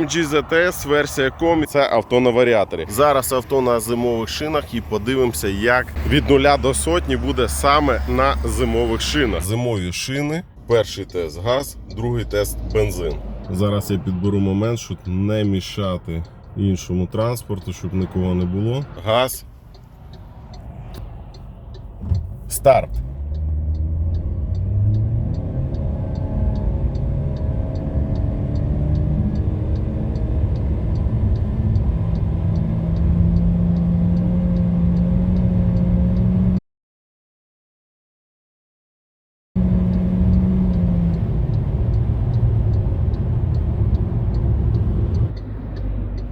MG ZTS версія комі це авто на варіаторі. Зараз авто на зимових шинах і подивимося, як від нуля до сотні буде саме на зимових шинах. Зимові шини. Перший тест газ, другий тест бензин. Зараз я підберу момент, щоб не мішати іншому транспорту, щоб нікого не було. Газ. Старт.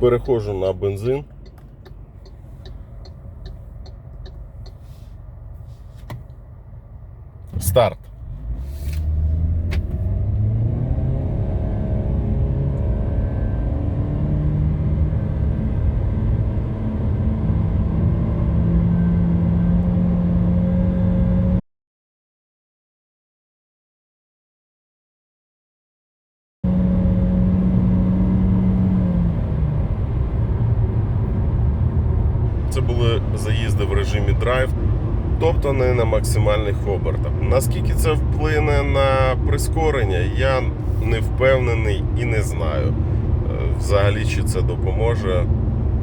Переходжу на бензин. Старт. Це були заїзди в режимі драйв, тобто не на максимальних обертах. Наскільки це вплине на прискорення, я не впевнений і не знаю. Е, Взагалі, чи це допоможе,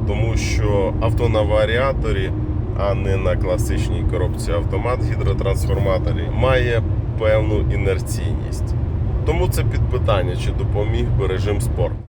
тому що авто на варіаторі, а не на класичній коробці автомат гідротрансформаторі, має певну інерційність. Тому це під питання, чи допоміг би режим спорт.